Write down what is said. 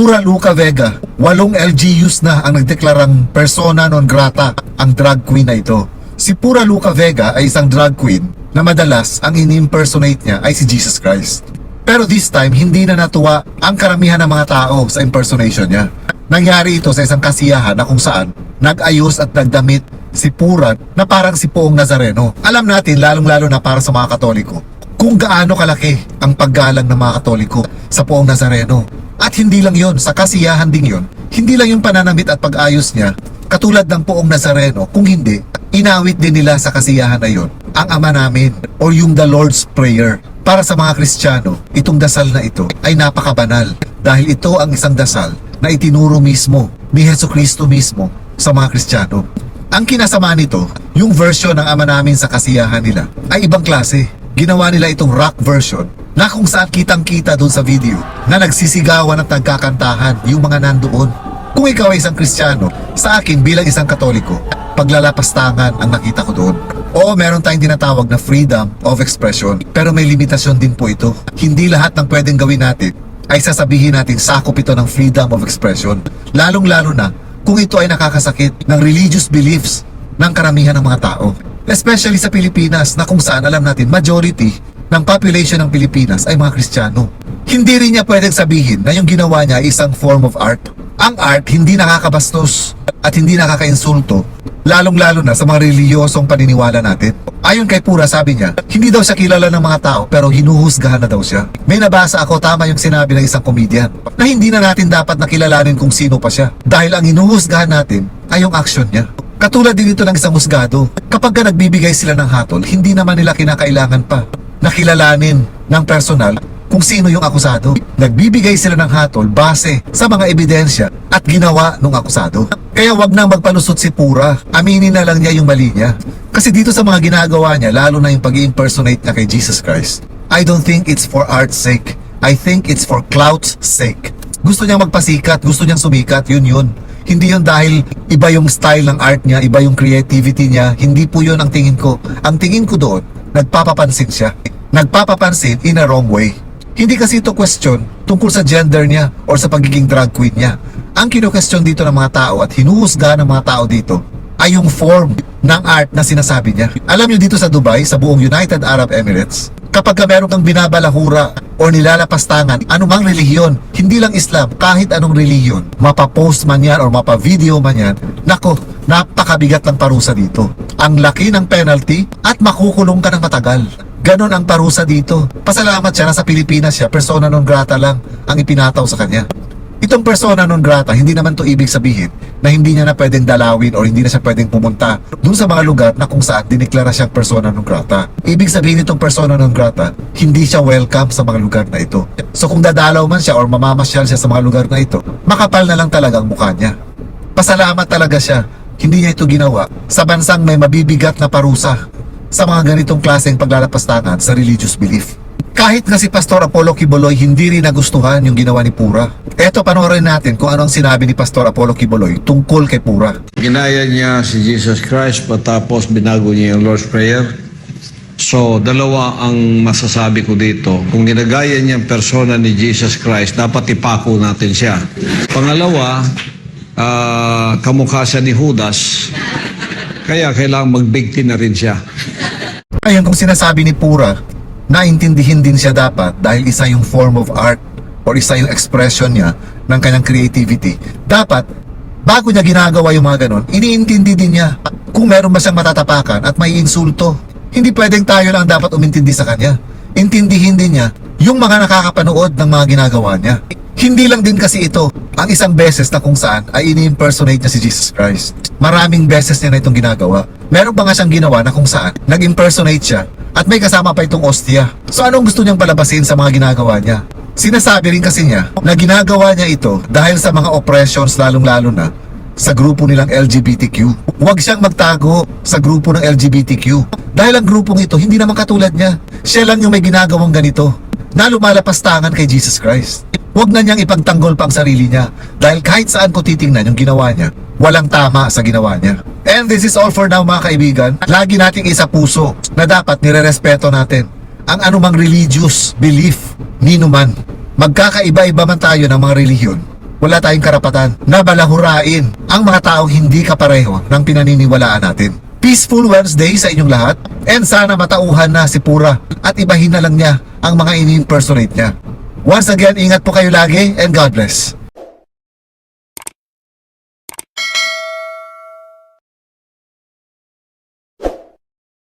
Pura Luca Vega, walong LGUs na ang nagdeklarang persona non grata ang drag queen na ito. Si Pura Luca Vega ay isang drag queen na madalas ang ini-impersonate niya ay si Jesus Christ. Pero this time, hindi na natuwa ang karamihan ng mga tao sa impersonation niya. Nangyari ito sa isang kasiyahan na kung saan nag-ayos at nagdamit si Pura na parang si Poong Nazareno. Alam natin, lalong-lalo na para sa mga Katoliko, kung gaano kalaki ang paggalang ng mga Katoliko sa Poong Nazareno. At hindi lang yon, sa kasiyahan din yon, hindi lang yung pananamit at pag-ayos niya, katulad ng Poong Nazareno, kung hindi, inawit din nila sa kasiyahan na yon ang Ama namin or yung the Lord's Prayer. Para sa mga Kristiyano, itong dasal na ito ay napakabanal dahil ito ang isang dasal na itinuro mismo ni Heso Kristo mismo sa mga Kristiyano. Ang kinasama nito, yung version ng ama namin sa kasiyahan nila ay ibang klase. Ginawa nila itong rock version na kung saan kitang-kita doon sa video na nagsisigawan at nagkakantahan yung mga nandoon. Kung ikaw ay isang Kristiyano, sa akin bilang isang Katoliko, paglalapastangan ang nakita ko doon. Oo, meron tayong tinatawag na freedom of expression, pero may limitasyon din po ito. Hindi lahat ng pwedeng gawin natin ay sasabihin natin sakop ito ng freedom of expression. Lalong-lalo na kung ito ay nakakasakit ng religious beliefs ng karamihan ng mga tao. Especially sa Pilipinas na kung saan alam natin majority ng population ng Pilipinas ay mga Kristiyano. Hindi rin niya pwedeng sabihin na yung ginawa niya ay isang form of art. Ang art hindi nakakabastos at hindi nakakainsulto, lalong-lalo na sa mga reliyosong paniniwala natin. Ayon kay Pura, sabi niya, hindi daw siya kilala ng mga tao pero hinuhusgahan na daw siya. May nabasa ako tama yung sinabi ng isang komedyan na hindi na natin dapat nakilalanin kung sino pa siya dahil ang hinuhusgahan natin ay yung action niya. Katulad din ito ng isang husgado. Kapag ka nagbibigay sila ng hatol, hindi naman nila kinakailangan pa nakilalanin ng personal kung sino yung akusado. Nagbibigay sila ng hatol base sa mga ebidensya at ginawa ng akusado. Kaya wag nang magpalusot si Pura. Aminin na lang niya yung mali niya. Kasi dito sa mga ginagawa niya, lalo na yung pag impersonate niya kay Jesus Christ, I don't think it's for art's sake. I think it's for clout's sake. Gusto niyang magpasikat, gusto niyang sumikat, yun yun. Hindi yun dahil iba yung style ng art niya, iba yung creativity niya. Hindi po yun ang tingin ko. Ang tingin ko doon, nagpapapansin siya. Nagpapapansin in a wrong way. Hindi kasi ito question tungkol sa gender niya or sa pagiging drag queen niya. Ang kino-question dito ng mga tao at hinuhusga ng mga tao dito ay yung form ng art na sinasabi niya. Alam niyo dito sa Dubai, sa buong United Arab Emirates, kapag ka meron kang binabalahura o nilalapastangan, anumang relihiyon, hindi lang Islam, kahit anong relihiyon, mapapost man yan or mapavideo man yan, nako, napakabigat ng parusa dito. Ang laki ng penalty at makukulong ka ng matagal. Ganon ang parusa dito. Pasalamat siya na sa Pilipinas siya, persona non grata lang ang ipinataw sa kanya. Itong persona non grata, hindi naman to ibig sabihin na hindi niya na pwedeng dalawin or hindi na siya pwedeng pumunta dun sa mga lugar na kung saan diniklara siyang persona non grata. Ibig sabihin itong persona non grata, hindi siya welcome sa mga lugar na ito. So kung dadalaw man siya or mamamasyal siya sa mga lugar na ito, makapal na lang talaga ang mukha niya. Pasalamat talaga siya, hindi niya ito ginawa sa bansang may mabibigat na parusa sa mga ganitong klaseng paglalapastangan sa religious belief. Kahit nga si Pastor Apollo Kiboloy hindi rin nagustuhan yung ginawa ni Pura. Eto panoorin natin kung ano ang sinabi ni Pastor Apollo Kiboloy tungkol kay Pura. Ginaya niya si Jesus Christ patapos binago niya yung Lord's Prayer. So, dalawa ang masasabi ko dito. Kung ginagaya niya ang persona ni Jesus Christ, dapat ipako natin siya. Pangalawa, ah, kamukha siya ni Judas. Kaya kailangan magbigti na rin siya. Ayan kung sinasabi ni Pura, naintindihin din siya dapat dahil isa yung form of art or isa yung expression niya ng kanyang creativity. Dapat, bago niya ginagawa yung mga ganon, iniintindi din niya kung meron ba siyang matatapakan at may insulto. Hindi pwedeng tayo lang dapat umintindi sa kanya. Intindihin din niya yung mga nakakapanood ng mga ginagawa niya. Hindi lang din kasi ito ang isang beses na kung saan ay ini-impersonate niya si Jesus Christ. Maraming beses niya na itong ginagawa. Meron pa nga siyang ginawa na kung saan nag-impersonate siya at may kasama pa itong ostia. So anong gusto niyang palabasin sa mga ginagawa niya? Sinasabi rin kasi niya na ginagawa niya ito dahil sa mga oppressions lalong-lalo na sa grupo nilang LGBTQ. Huwag siyang magtago sa grupo ng LGBTQ. Dahil ang grupong ito, hindi naman katulad niya. Siya lang yung may ginagawang ganito na lumalapastangan kay Jesus Christ. Huwag na niyang ipagtanggol pa ang sarili niya dahil kahit saan ko titingnan yung ginawa niya, walang tama sa ginawa niya. And this is all for now mga kaibigan. Lagi nating isa puso na dapat nirerespeto natin ang anumang religious belief ni numan. Magkakaiba-iba man tayo ng mga relihiyon. wala tayong karapatan na balahurain ang mga taong hindi kapareho ng pinaniniwalaan natin. Peaceful Wednesday sa inyong lahat and sana matauhan na si Pura at ibahin na lang niya ang mga ini-impersonate niya. Once again, ingat po kayo lagi and God bless.